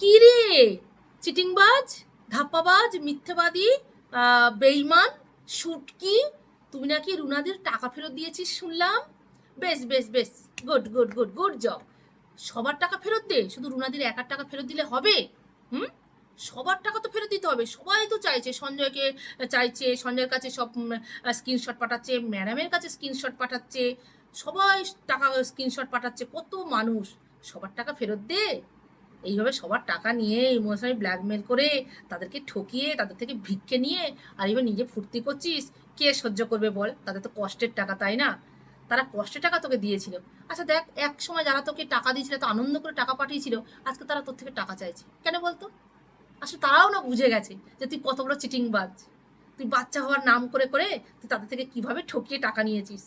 কি রে? চিটিংবাজ, ধাপ্পাবাজ, মিথ্যেবাদী বেইমান শুটকি তুমি নাকি রুনাদের টাকা ফেরত দিয়েছিস শুনলাম? বেশ বেশ বেশ good good good good job সবার টাকা ফেরত দে, শুধু রুনাদির একার টাকা ফেরত দিলে হবে? হুম? সবার টাকা তো ফেরত দিতে হবে, সবাই তো চাইছে, সঞ্জয়কে চাইছে, সঞ্জয়ের কাছে সব স্ক্রিনশট পাঠাচ্ছে ম্যাডামের কাছে স্ক্রিনশট পাঠাচ্ছে, সবাই টাকা স্ক্রিনশট পাঠাচ্ছে, কত মানুষ? সবার টাকা ফেরত দে। এইভাবে সবার টাকা নিয়ে ইমোশনালি ব্ল্যাকমেল করে তাদেরকে ঠকিয়ে, তাদের থেকে ভিক্ষে নিয়ে আর এবার নিজে ফুর্তি করছিস, কে সহ্য করবে বল? তাদের তো কষ্টের টাকা, তাই না? তারা কষ্টের টাকা তোকে দিয়েছিল। আচ্ছা দেখ এক সময় যারা তোকে টাকা দিয়েছিল তো আনন্দ করে টাকা পাঠিয়েছিল, আজকে তারা তোর থেকে টাকা চাইছে। কেন বলতো? আসলে তারাও না বুঝে গেছে যে তুই কত বড় চিটিং বাজ তুই বাচ্চা হওয়ার নাম করে করে তুই তাদের থেকে কীভাবে ঠকিয়ে টাকা নিয়েছিস?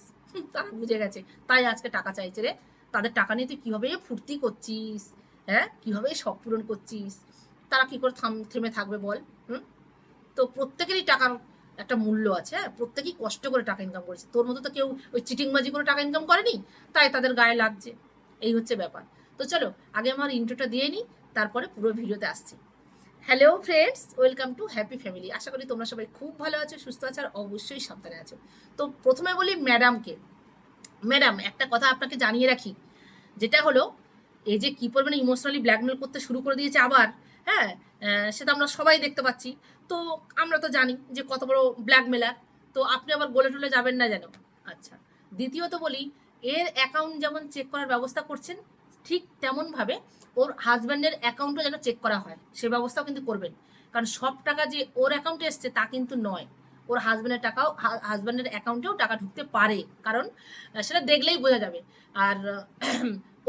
তারা বুঝে গেছে। তাই আজকে টাকা চাইছে রে। তাদের টাকা নিয়ে তুই কীভাবে ফুর্তি করছিস? হ্যাঁ কীভাবে শখ পূরণ করছিস? তারা কি করে থাম, থেমে থাকবে বল, হুম? তো প্রত্যেকেরই টাকার একটা মূল্য আছে হ্যাঁ? প্রত্যেকেই কষ্ট করে টাকা ইনকাম করেছে। তোর মতো তো কেউ ওই চিটিংবাজি করে টাকা ইনকাম করেনি, তাই তাদের গায়ে লাগছে। এই হচ্ছে ব্যাপার। তো চলো, আগে আমার ইন্ট্রোটা দিয়ে নিই তারপরে পুরো ভিডিওতে আসছি। Hello friends welcome to happy family আশা করি তোমরা সবাই খুব ভালো আছো, সুস্থ আছো, আর অবশ্যই সাবধানে আছো। তো প্রথমে বলি ম্যাডামকে ম্যাডাম একটা কথা আপনাকে জানিয়ে রাখি, যেটা হলো এই যে কি পরিমাণে ইমোশনালি ব্ল্যাকমেল করতে শুরু করে দিয়েছে আবার হ্যাঁ সেটা আমরা সবাই দেখতে পাচ্ছি। তো আমরা তো জানি যে কত বড় ব্ল্যাকমেলার তো আপনি আবার গলে টলে যাবেন না যেন। আচ্ছা দ্বিতীয়ত বলি, এর অ্যাকাউন্ট যেমন চেক করার ব্যবস্থা করছেন, ঠিক তেমনভাবে ওর হাজব্যান্ডের অ্যাকাউন্টও যেন চেক করা হয়, সে ব্যবস্থাও কিন্তু করবেন। কারণ সব টাকা যে ওর অ্যাকাউন্টে এসছে তা কিন্তু নয়। ওর হাজব্যান্ডের টাকাও হাজব্যান্ডের অ্যাকাউন্টেও টাকা ঢুকতে পারে। কারণ সেটা দেখলেই বোঝা যাবে। আর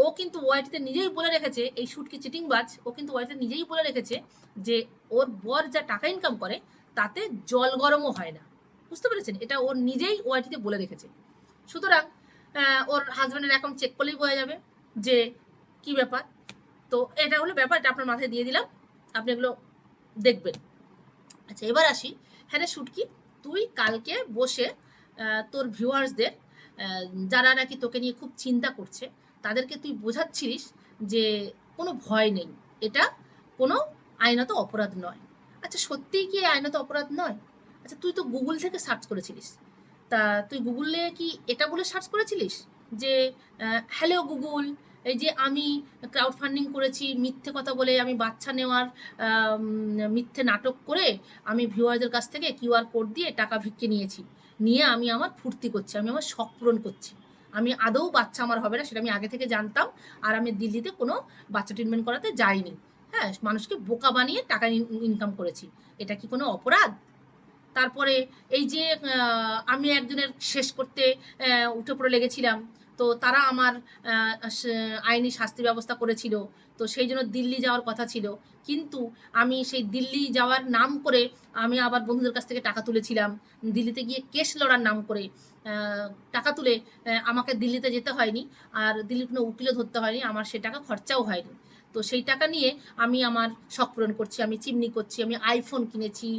ও কিন্তু ওয়াইটিতে নিজেই বলে রেখেছে, এই শুটকি চিটিংবাজ ও কিন্তু ওয়াইটিতে নিজেই বলে রেখেছে যে ওর বর যা টাকা ইনকাম করে, তাতে জল গরমও হয় না। বুঝতে পেরেছেন? এটা ওর নিজেই ওয়াইটিতে বলে রেখেছে। সুতরাং ওর হাজব্যান্ডের অ্যাকাউন্ট চেক করলেই বোঝা যাবে যে কি ব্যাপার। তো এটা হলো ব্যাপার, এটা আপনার মাথায় দিয়ে দিলাম। আপনি এগুলো দেখবেন। আচ্ছা এবার আসি। হ্যাঁ রে শুটকি, তুই কালকে বসে তোর ভিউয়ার্সদের যারা নাকি তোকে নিয়ে খুব চিন্তা করছে তাদেরকে তুই বোঝাচ্ছিলিস যে কোনো ভয় নেই। এটা কোনো আইনত অপরাধ নয়। আচ্ছা সত্যিই কি আইনত অপরাধ নয়? আচ্ছা তুই তো গুগল থেকে সার্চ করেছিলিস। তা তুই গুগলে কি এটা বলে সার্চ করেছিলিস? যে হ্যালো গুগল এই যে আমি ক্রাউড ফান্ডিং করেছি, মিথ্যে কথা বলে আমি বাচ্চা নেওয়ার মিথ্যে নাটক করে আমি ভিউয়ারদের কাছ থেকে কিউআর কোড দিয়ে টাকা ভিক্ষে নিয়েছি। নিয়ে আমি আমার ফুর্তি করছি, আমি আমার শখ পূরণ করছি। আমি আদৌ বাচ্চা আমার হবে না, সেটা আমি আগে থেকে জানতাম, আর আমি দিল্লিতে কোনো বাচ্চা ট্রিটমেন্ট করাতে যাইনি। হ্যাঁ মানুষকে বোকা বানিয়ে টাকা ইনকাম করেছি। এটা কি কোনো অপরাধ? তারপরে এই যে আমি একজনের শেষ করতে উঠে পড়ে লেগেছিলাম তো তারা আমার আইনি শাস্তি ব্যবস্থা করেছিল। তো সেই জন্য দিল্লি যাওয়ার কথা ছিল। কিন্তু আমি সেই দিল্লি যাওয়ার নাম করে আমি আবার বন্ধুদের কাছ থেকে টাকা তুলেছিলাম। দিল্লিতে গিয়ে কেস লড়ার নাম করে টাকা তুলে আমাকে দিল্লিতে যেতে হয়নি। আর দিল্লির কোনো উকিলও ধরতে হয়নি। আমার সে টাকা খরচাও হয়নি। তো সেই টাকা নিয়ে আমি আমার শখ পূরণ করছি। আমি চিমনি করছি, আমি আইফোন কিনেছি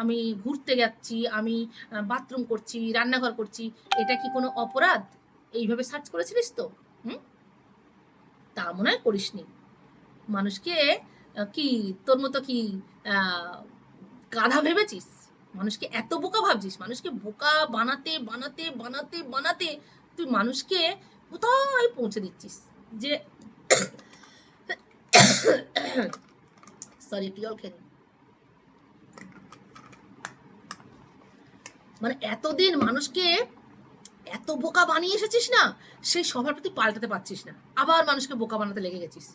আমি ঘুরতে যাচ্ছি, আমি বাথরুম করছি, রান্নাঘর করছি। এটা কি কোনো অপরাধ? এইভাবে সার্চ করেছিলিস তো? হুম? তা মনে হয় করিসনি। মানুষকে কি তোর মতো কি গাধা ভেবেছিস? মানুষকে এত বোকা ভাবছিস? মানুষকে বোকা বানাতে বানাতে বানাতে বানাতে তুই মানুষকে কোথায় পৌঁছে দিচ্ছিস? যে সরি টিয়ল খেয়ে মানে এতদিন মানুষকে এত বোকা বানিয়ে এসেছিস না? সেই স্বভাব তুই পাল্টাতে পারছিস না। আবার মানুষকে বোকা বানাতে লেগে গেছিস।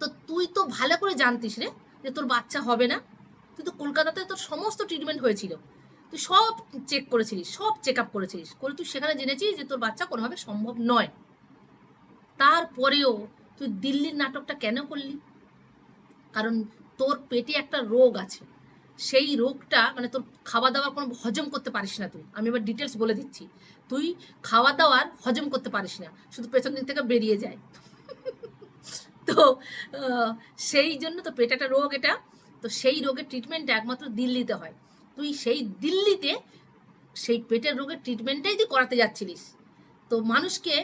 তো তুই তো ভালো করে জানতিস রে যে তোর বাচ্চা হবে না। তুই তো কলকাতাতে তোর সমস্ত ট্রিটমেন্ট হয়েছিল। তুই সব চেক করেছিলিস, সব চেক আপ করেছিলিস। করে তুই সেখানে জেনেছিস যে তোর বাচ্চা কোনোভাবে সম্ভব নয়। তারপরেও তুই দিল্লির নাটকটা কেন করলি? কারণ তোর পেটে একটা রোগ আছে। সেই রোগটা মানে তোর খাওয়া দাওয়ার কোনো হজম করতে পারিস না তুই। আমি এবার ডিটেলস বলে দিচ্ছি। তুই খাওয়া দাওয়ার হজম করতে পারিস না। শুধু পেছন দিক থেকে বেরিয়ে যায়। তো সেই জন্য তো পেটে একটা রোগ এটা। তো সেই রোগের ট্রিটমেন্টটা একমাত্র দিল্লিতে হয়। তুই সেই দিল্লিতে সেই পেটের রোগের ট্রিটমেন্টটাই তুই করাতে যাচ্ছিলিস। তো মানুষকে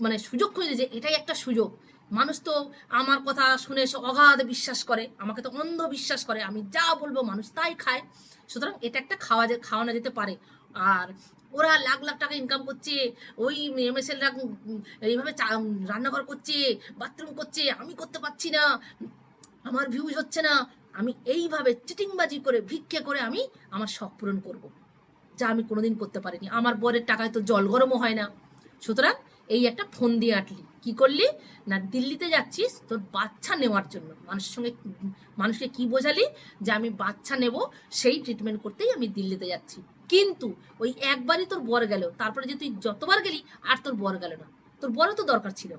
মানে সুযোগ খুঁজে যে এটাই একটা সুযোগ। মানুষ তো আমার কথা শুনে অগাধ বিশ্বাস করে, আমাকে তো অন্ধ বিশ্বাস করে, আমি যা বলব মানুষ তাই খায়। সুতরাং এটা একটা খাওয়া যে, খাওয়ানো যেতে পারে। আর ওরা লাখ লাখ টাকা ইনকাম করছে, ওই এমএসএলরা এইভাবে রান্নাঘর করছে বাথরুম করছে, আমি করতে পারছি না, আমার ভিউজ হচ্ছে না। আমি এইভাবে চিটিংবাজি করে, ভিক্ষে করে আমি আমার শখ পূরণ করব। যা আমি কোনোদিন করতে পারিনি। আমার বরের টাকায় তো জল গরমও হয় না। সুতরাং এই একটা ফোন দিয়ে আটলি। কি করলি? না, দিল্লিতে যাচ্ছিস তোর বাচ্চা নেওয়ার জন্য। মানুষের সঙ্গে মানুষকে কি বোঝালি? যে আমি বাচ্চা নেব, সেই ট্রিটমেন্ট করতেই আমি দিল্লিতে যাচ্ছি। কিন্তু ওই একবারই তোর বর গেল। তারপরে যে তুই যতবার গেলি, আর তোর বর গেল না। তোর বরও তো দরকার ছিল।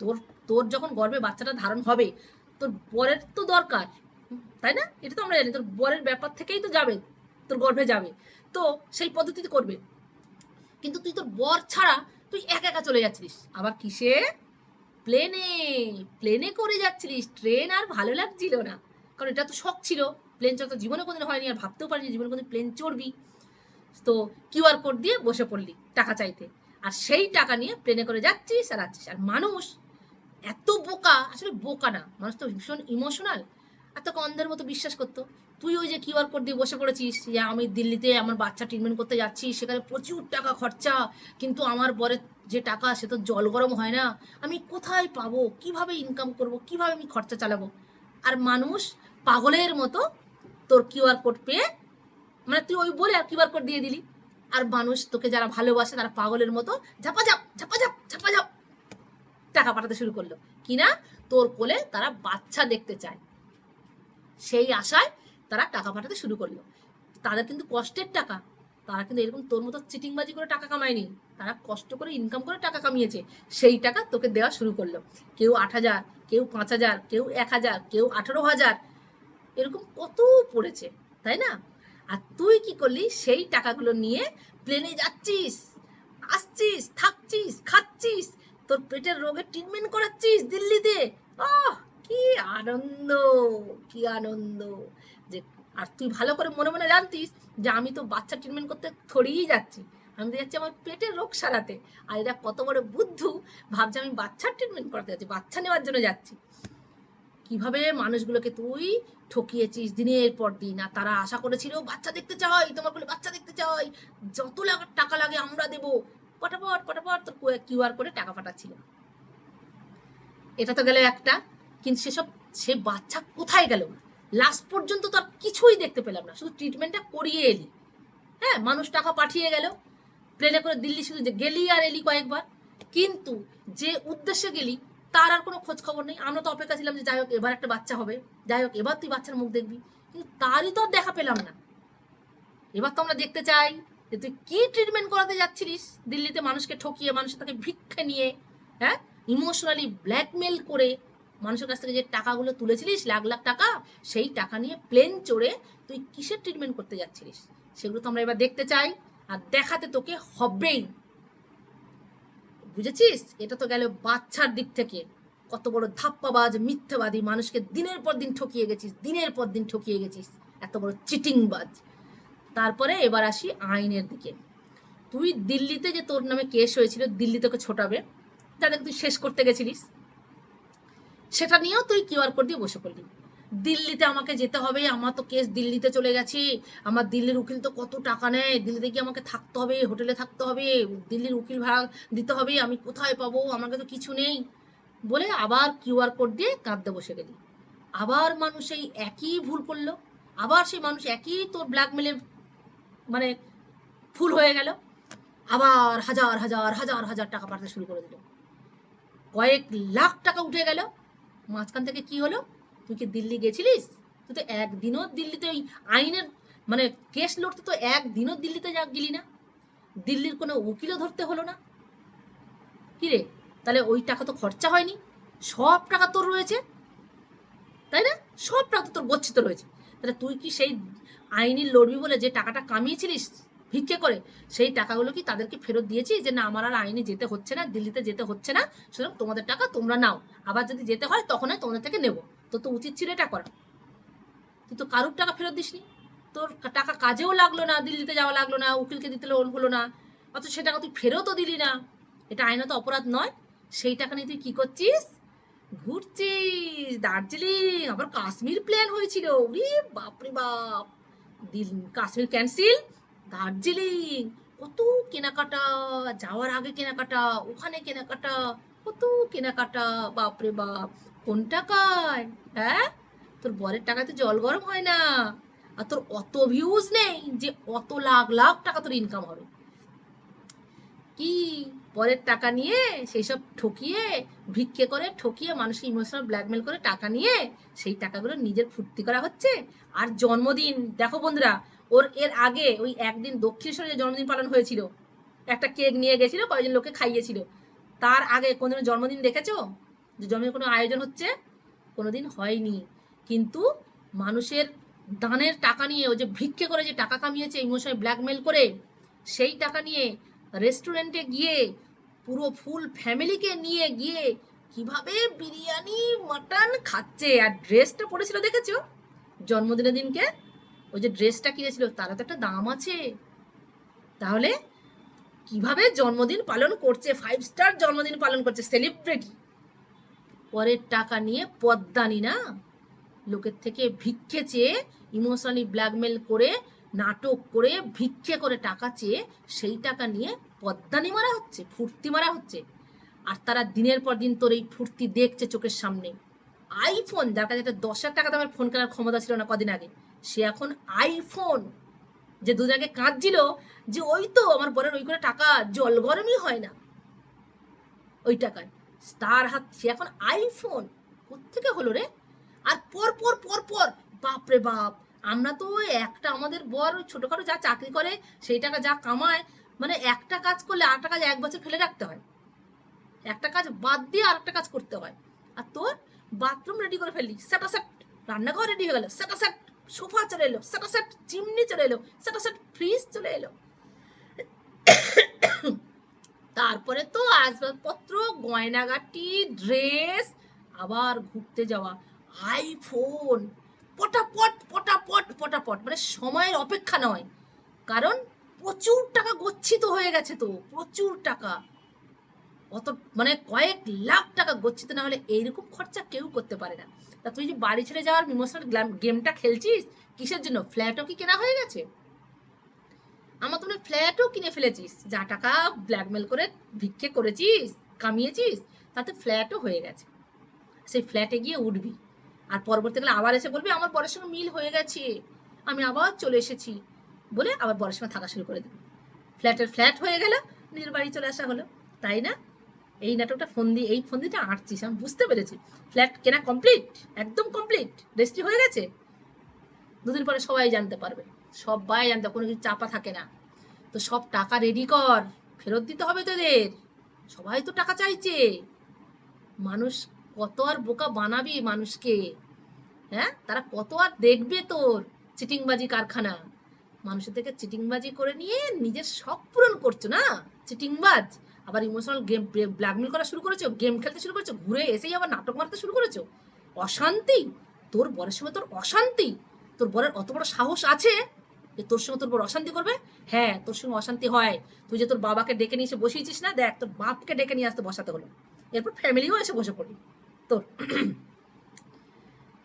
তোর তোর যখন গর্ভে বাচ্চাটা ধারণ হবে, তোর বরের তো দরকার। তাই না? এটা তো আমরা জানি। তোর বরের ব্যাপার থেকেই তো যাবে, তোর গর্ভে যাবে। তো সেই পদ্ধতিতে করবে। কিন্তু তুই তোর বর ছাড়া তুই একা একা চলে যাচ্ছিস আবার কিসে? প্লেনে প্লেনে করে যাচ্ছিলিস। ট্রেন আর ভালো লাগছিল না। কারণ এটা তো শখ ছিল। প্লেন চড়া তো জীবনে কোনোদিন হয়নি। আর ভাবতেও পারিনি জীবনে কোনোদিন প্লেন চড়বি। তো কিউআর কোড দিয়ে বসে পড়লি টাকা চাইতে। আর সেই টাকা নিয়ে প্লেনে করে যাচ্ছিস আর আর মানুষ এত বোকা, আসলে বোকা না। মানুষ তো ভীষণ ইমোশনাল আর তোকে অন্ধের মতো বিশ্বাস করতো। তুই ওই যে কিউআর কোড দিয়ে বসে পড়েছিস যে, আমি দিল্লিতে আমার বাচ্চা ট্রিটমেন্ট করতে যাচ্ছি, সেখানে প্রচুর টাকা খরচা, কিন্তু আমার বরের যে টাকা, সে তো জল গরম হয় না। আমি কোথায় পাবো? কীভাবে ইনকাম করব? কীভাবে আমি খরচা চালাবো? আর মানুষ পাগলের মতো তোর কিউআর কোড পেয়ে মানে তুই ওই বলে আর কিউআর কোড দিয়ে দিলি। আর মানুষ তোকে যারা ভালোবাসে, তারা পাগলের মতো ঝাপাঝাপ ঝাপাঝাপ ঝাপাঝাপ টাকা পাঠাতে শুরু করল। কিনা? তোর কোলে তারা বাচ্চা দেখতে চায়। সেই আশায় তারা টাকা পাঠাতে শুরু করল। তাদের কিন্তু কষ্টের টাকা। তারা কিন্তু এরকম তোর মতো চিটিংবাজি করে টাকা কামায়নি। তারা কষ্ট করে ইনকাম করে টাকা কামিয়েছে। সেই টাকা তোকে দেওয়া শুরু করল। কেউ আট হাজার, কেউ পাঁচ হাজার, কেউ এক হাজার, কেউ আঠারো হাজার। এরকম কত পড়েছে, তাই না? আর তুই কি করলি? সেই টাকাগুলো নিয়ে প্লেনে যাচ্ছিস, আসছিস, থাকছিস, খাচ্ছিস, তোর পেটের রোগের ট্রিটমেন্ট করাচ্ছিস দিল্লিতে। আহ! কি আনন্দ কি আনন্দ। যে, আর তুই ভালো করে মনে মনে জানতিস যে, আমি তো বাচ্চা ট্রিটমেন্ট করতে থরিয়ে যাচ্ছি। আমি তো যাচ্ছি আমার পেটের রোগ সারাতে। আর এরা কত বড় বুদ্ধু ভাবছে আমি বাচ্চার ট্রিটমেন্ট করাতে যাচ্ছি, বাচ্চা নেওয়ার জন্য যাচ্ছি। কীভাবে মানুষগুলোকে তুই ঠকিয়েছিস দিনের পর দিন? আর তারা আশা করেছিল, বাচ্চা দেখতে চাই, তোমার বলে বাচ্চা দেখতে চাই। যত টাকা লাগে আমরা দেবো। পটাপট পটাপট তোর কিউআর করে টাকা পাঠাচ্ছিল। এটা তো গেল একটা। কিন্তু সেসব, সে বাচ্চা কোথায় গেল? লাস্ট পর্যন্ত তার কিছুই দেখতে পেলাম না। শুধু ট্রিটমেন্টটা করিয়ে এলি। হ্যাঁ মানুষ টাকা পাঠিয়ে গেল। প্লেনে করে দিল্লি শুধু গেলি আর এলি কয়েকবার। কিন্তু যে উদ্দেশ্যে গেলি, তার আর কোনো খোঁজ খবর নেই। আমরা তো অপেক্ষা ছিলাম যে যাই হোক, এবার একটা বাচ্চা হবে। যাই হোক, এবার তুই বাচ্চার মুখ দেখবি। কিন্তু তারই তো আর দেখা পেলাম না। এবার তো আমরা দেখতে চাই যে তুই কি ট্রিটমেন্ট করাতে যাচ্ছিলিস? দিল্লিতে মানুষকে ঠকিয়ে, মানুষের তাকে ভিক্ষে নিয়ে হ্যাঁ? ইমোশনালি ব্ল্যাকমেল করে মানুষের কাছ থেকে যে টাকাগুলো তুলেছিলিস, লাখ লাখ টাকা, সেই টাকা নিয়ে প্লেন চড়ে তুই কিসের ট্রিটমেন্ট করতে যাচ্ছিলিস? সেগুলো তো আমরা এবার দেখতে চাই। আর দেখাতে তোকে হবেই। বুঝেছিস? এটা তো গেল বাচ্চার দিক থেকে। কত বড় ধাপ্পাবাজ, মিথ্যাবাদী মানুষকে দিনের পর দিন ঠকিয়ে গেছিস, দিনের পর দিন ঠকিয়ে গেছিস। এত বড় চিটিংবাজ। তারপরে এবার আসি আইনের দিকে। তুই দিল্লিতে যে তোর নামে কেস হয়েছিল, দিল্লি তোকে ছোটাবে। যাদেরকে তুই শেষ করতে গেছিলিস। সেটা নিয়েও তুই কিউআর কোড দিয়ে বসে পড়লি। দিল্লিতে আমাকে যেতে হবে, আমার তো কেস দিল্লিতে চলে গেছে, আমার দিল্লির উকিল তো কত টাকা নেয়, দিল্লিতে গিয়ে আমাকে থাকতে হবে হোটেলে থাকতে হবে, দিল্লির উকিল ভাড়া দিতে হবে, আমি কোথায় পাবো, আমার কাছে তো কিছু নেই। বলে আবার কিউআর কোড দিয়ে কাঁদতে বসে গেলি। আবার মানুষ এই একই ভুল করল, আবার সেই মানুষ একই তোর ব্ল্যাকমেলে মানে ফুল হয়ে গেল, আবার হাজার হাজার হাজার হাজার টাকা পাঠাতে শুরু করে দিল। কয়েক লাখ টাকা উঠে গেল মাঝখান থেকে কি হলো? তুই কি দিল্লি গেছিলিস? তুই তো একদিনও দিল্লিতে ওই আইনের মানে কেস লড়তে তো একদিনও দিল্লিতে যা গেলি না। দিল্লির কোনো উকিলও ধরতে হলো না। কি রে? তাহলে ওই টাকা তো খরচা হয়নি। সব টাকা তোর রয়েছে। তাই না? সব টাকা তো তোর গচ্ছিত রয়েছে। তাহলে তুই কি সেই আইনি লড়বি বলে যে টাকাটা কামিয়েছিলিস? ভিক্ষে করে, সেই টাকাগুলো কি তাদেরকে ফেরত দিয়েছি? যে না, আমার আর আইনে যেতে হচ্ছে না, দিল্লিতে যেতে হচ্ছে না। সুতরাং তোমাদের টাকা তোমরা নাও। আবার যদি যেতে হয়, তখন তোমাদের থেকে নেব। তো তো উচিত ছিল এটা করা। তুই তো কারুর টাকা ফেরত দিসনি? তোর টাকা কাজেও লাগল না, দিল্লিতে যাওয়া লাগল না, উকিলকে দিতে লোন হলো না। অথচ সে টাকা তুই ফেরতও দিলি না। এটা আইনত অপরাধ নয়। সেই টাকা নিয়ে তুই কি করছিস? ঘুরছিস দার্জিলিং, আবার কাশ্মীর প্ল্যান হয়েছিল। বাপরে বাপ। দিল কাশ্মীর ক্যান্সেল দার্জিলিং, কত কেনাকাটা, যাওয়ার আগে কেনাকাটা, ওখানে কেনাকাটা, কত কেনাকাটা, বাপরে বাপ কোন টাকায় হ্যাঁ? তোর বরের টাকায় তো জল গরম হয় না। আর তোর অত ভিউজ নেই যে অত লাখ লাখ টাকা তোর ইনকাম হবে। কি? পরের টাকা নিয়ে সেই সব ঠকিয়ে, ভিক্ষে করে, ঠকিয়ে মানুষকে ইমোশনাল ব্ল্যাকমেল করে টাকা নিয়ে সেই টাকাগুলো নিজের ফুর্তি করা হচ্ছে। আর জন্মদিন, দেখো বন্ধুরা ওর এর আগে ওই একদিন দক্ষিণেশ্বরে যে জন্মদিন পালন হয়েছিল, একটা কেক নিয়ে গেছিল, কয়েকজন লোককে খাইয়েছিল। তার আগে কোনোদিন জন্মদিন দেখেছ? যে জন্মদিন কোনো আয়োজন হচ্ছে? কোনোদিন হয়নি। কিন্তু মানুষের দানের টাকা নিয়ে ও যে ভিক্ষে করে যে টাকা কামিয়েছে ইমোশনাল ব্ল্যাকমেল করে, সেই টাকা নিয়ে রেস্টুরেন্টে গিয়ে পুরো ফুল ফ্যামিলিকে নিয়ে গিয়ে কীভাবে বিরিয়ানি মাটন খাচ্ছে? আর ড্রেসটা পরেছিল দেখেছ? জন্মদিনের দিনকে ওই যে ড্রেসটা কিনেছিল তারও তো একটা দাম আছে। তাহলে কীভাবে জন্মদিন পালন করছে? ফাইভ স্টার জন্মদিন পালন করছে সেলিব্রিটি পরের টাকা নিয়ে পদ্মানি না লোকের থেকে ভিক্ষে চেয়ে ইমোশনালি ব্ল্যাকমেল করে, নাটক করে, ভিক্ষে করে টাকা চেয়ে, সেই টাকা নিয়ে পদ্মানি মারা হচ্ছে, ফুর্তি মারা হচ্ছে। আর তারা দিনের পর দিন তোর এই ফুর্তি দেখছে চোখের সামনে। আইফোন যার কাছে একটা দশ হাজার টাকা দামের ফোন কেনার ক্ষমতা ছিল না কদিন আগে। সে এখন আইফোন যে আগে কাঁদছিল যে ওই তো আমার বরের ওই করে টাকা জল গরমই হয় না। ওই টাকায়। তার হাত, সে এখন আইফোন কোথেকে হলো রে? আর পর পর পর পর, বাপরে বাপ, আমরা তো একটা আমাদের বর ছোটখাটো যা চাকরি করে, সেই টাকা যা কামায় মানে একটা কাজ করলে আরেকটা কাজ এক বছর ফেলে রাখতে হয়। একটা কাজ বাদ দিয়ে আরেকটা কাজ করতে হয়। আর তোর বাথরুম রেডি করে ফেললি সেট রান্নাঘর রেডি হয়ে গেল সেট সোফা চলে এলো সেটা সেট চিমনি চলে এলো সেটা সেট ফ্রিজ চলে এলো। তারপরে তো আসবাবপত্র, গয়নাগাটি, ড্রেস, আবার ঘুরতে যাওয়া, আইফোন। পটাপট পটাপট পটাপট মানে সময়ের অপেক্ষা নয়, কারণ প্রচুর টাকা গচ্ছিত হয়ে গেছে তো, প্রচুর টাকা। অত মানে কয়েক লাখ টাকা গচ্ছিত না হলে এইরকম খরচা কেউ করতে পারে না। তা তুই যে বাড়ি ছেড়ে যাওয়ার ইমোশনাল গেমটা খেলছিস, কিসের জন্য? ফ্ল্যাটও কি কেনা হয়ে গেছে? আমার তুমি ফ্ল্যাটও কিনে ফেলেছিস। যা টাকা ব্ল্যাকমেল করে ভিক্ষে করেছিস, কামিয়েছিস, তাতে ফ্ল্যাটও হয়ে গেছে। সেই ফ্ল্যাটে গিয়ে উঠবি। আর পরবর্তীকালে আবার এসে বলবি, আমার বরের সঙ্গে মিল হয়ে গেছে। আমি আবার চলে এসেছি। বলে আবার বরের সঙ্গে থাকা শুরু করে দিবি। ফ্ল্যাটের ফ্ল্যাট হয়ে গেল, নিজের বাড়ি চলে আসা হলো। তাই না? এই নাটকটা ফোন দিয়ে, এই ফোন দিতে আঁটছিস, আমি বুঝতে পেরেছি। ফ্ল্যাট কেনা কমপ্লিট একদম কমপ্লিট রেজিস্ট্রি হয়ে গেছে? দুদিন পরে সবাই জানতে পারবে। সবাই জানতে কোনো কিছু চাপা থাকে না। তো সব টাকা রেডি কর। ফেরত দিতে হবে তোদের। সবাই তো টাকা চাইছে। মানুষ কত আর বোকা বানাবি মানুষকে? হ্যাঁ? তারা কত আর দেখবে তোর চিটিংবাজি কারখানা? মানুষের থেকে চিটিংবাজি করে নিয়ে নিজের শখ পূরণ করছ না? চিটিংবাজ? আবার ইমোশনাল গেম ব্ল্যাকমেল করা শুরু করেছ গেম খেলতে শুরু করেছ, ঘুরে এসেই আবার নাটক মারতে শুরু করেছ? অশান্তি? তোর বরের সঙ্গে তোর অশান্তি? তোর বরের অত বড় সাহস আছে যে তোর সঙ্গে তোর বড় অশান্তি করবে? হ্যাঁ তোর সঙ্গে অশান্তি হয়। তুই যে তোর বাবাকে ডেকে নিয়ে এসে বসিয়েছিস না, দেখ, তোর বাপকে ডেকে নিয়ে আসতে বসাতে হলো। এরপর ফ্যামিলিও এসে বসে পড়লি। তোর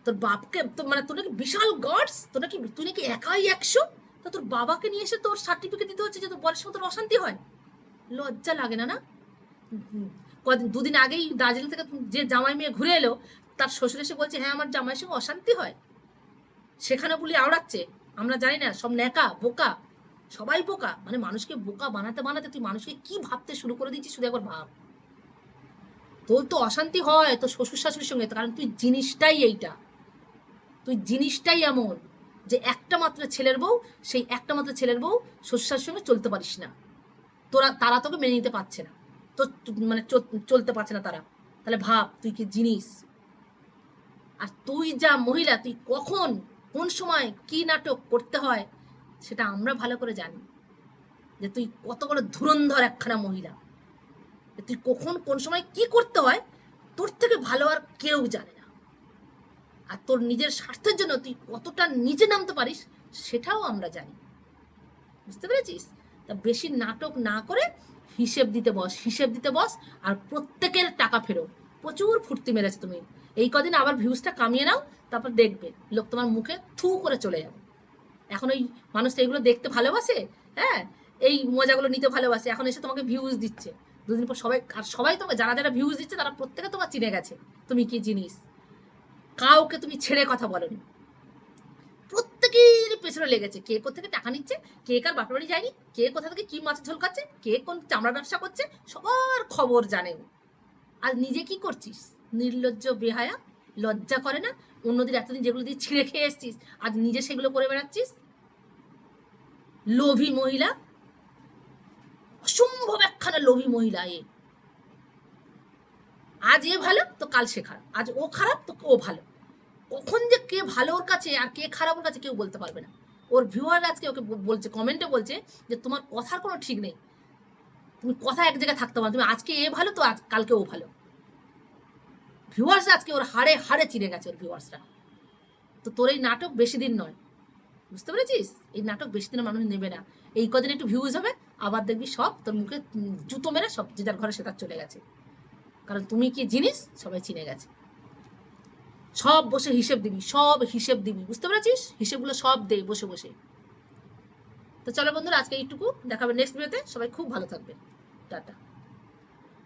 তোর বাপকে, তোর মানে তোর নাকি বিশাল গডস তোর নাকি, তুই নাকি একাই একশো? তা তোর বাবাকে নিয়ে এসে তোর সার্টিফিকেট দিতে হচ্ছে যে তোর বরের সঙ্গে তোর অশান্তি হয়? লজ্জা লাগে না না? কদিন, দুদিন আগেই দার্জিলিং থেকে যে জামাই মেয়ে ঘুরে এলো, তার শ্বশুর এসে বলছে হ্যাঁ আমার জামাইয়ের সঙ্গে অশান্তি হয়। সেখানে বলি আওড়াচ্ছে। আমরা জানি না, সব ন্যাকা, বোকা, সবাই বোকা। মানে মানুষকে বোকা বানাতে বানাতে তুই মানুষকে কি ভাবতে শুরু করে দিচ্ছিস শুধু একবার ভাব। তোর তো অশান্তি হয় তোর শ্বশুর শাশুড়ির সঙ্গে, কারণ তুই জিনিসটাই এইটা। তুই জিনিসটাই এমন যে একটা মাত্র ছেলের বউ, সেই একটা মাত্র ছেলের বউ শ্বশুর শাশুড়ির সঙ্গে চলতে পারিস না। তোরা, তারা তোকে মেনে নিতে পারছে না। তো মানে চলতে পারছে না তারা। তাহলে ভাব, তুই কি জিনিস? আর তুই যা মহিলা, তুই কখন, কোন সময় কি নাটক করতে হয়, সেটা আমরা ভালো করে জানি। যে তুই কত বড় ধুরন্ধর একখানা মহিলা। তুই কখন, কোন সময় কি করতে হয়, তোর থেকে ভালো আর কেউ জানে না। আর তোর নিজের স্বার্থের জন্য তুই কতটা নিজে নামতে পারিস, সেটাও আমরা জানি। বুঝতে পেরেছিস? তা বেশি নাটক না করে হিসেব দিতে বস, হিসেব দিতে বস আর প্রত্যেকের টাকা ফেরো। প্রচুর ফুর্তি মেরেছে তুমি। এই কদিন আবার ভিউজটা কামিয়ে নাও, তারপর দেখবে। লোক তোমার মুখে থু করে চলে যাবে। এখন ওই মানুষ তো এগুলো দেখতে ভালোবাসে? হ্যাঁ? এই মজাগুলো নিতে ভালোবাসে। এখন এসে তোমাকে ভিউজ দিচ্ছে। দুদিন পর সবাই, আর সবাই তোমাকে, যারা যারা ভিউজ দিচ্ছে তারা প্রত্যেকে তোমার চিনে গেছে। তুমি কি জিনিস? কাউকে তুমি ছেড়ে কথা বলনি। প্রত্যেকের পেছনে লেগেছে। কে কোথা থেকে টাকা নিচ্ছে, কে কার বাপের বাড়ি যায়নি, কে কোথা থেকে কি মাছ ঝোল খাচ্ছে, কে কোন চামড়া ব্যবসা করছে, সবার খবর জানে। আর নিজে কি করছিস? নির্লজ্জ, বেহায়া, লজ্জা করে না? অন্যদের এতদিন যেগুলো দিয়ে ছিঁড়ে খেয়ে এসছিস, আজ নিজে সেগুলো করে বেড়াচ্ছিস? লোভী মহিলা। অসম্ভব একখানা লোভী মহিলা এ। আজ এ ভালো, তো কাল সে খারাপ। আজ ও খারাপ, তো ও ভালো। কখন যে কে ভালো ওর কাছে আর কে খারাপ ওর কাছে কেউ বলতে পারবে না। ওর ভিউয়ার আজকে ওকে বলছে কমেন্টে বলছে যে, তোমার কথার কোনো ঠিক নেই। তুমি কথা এক জায়গায় থাকতে পারো তুমি আজকে এ ভালো তো আজ কালকে ও ভালো। ভিউয়ার্স আজকে ওর হাড়ে হাড়ে চিনে গেছে ওর ভিউয়ার্সরা তো তোর এই নাটক বেশি দিন নয়। বুঝতে পেরেছিস? এই নাটক বেশি দিনের মানুষ নেবে না। এই কদিন একটু ভিউজ হবে, আবার দেখবি সব তোর মুখে জুতো মেরে সব যে যার ঘরে সে তার চলে গেছে। কারণ তুমি কি জিনিস? সবাই চিনে গেছে। সব বসে হিসেব দিবি, সব হিসেব দিবি। বুঝতে পেরেছিস? হিসেবগুলো সব দে বসে বসে। তো চলো বন্ধুরা, আজকে এইটুকু। দেখাবে নেক্সট ভিডিওতে সবাই খুব ভালো থাকবে। টাটা।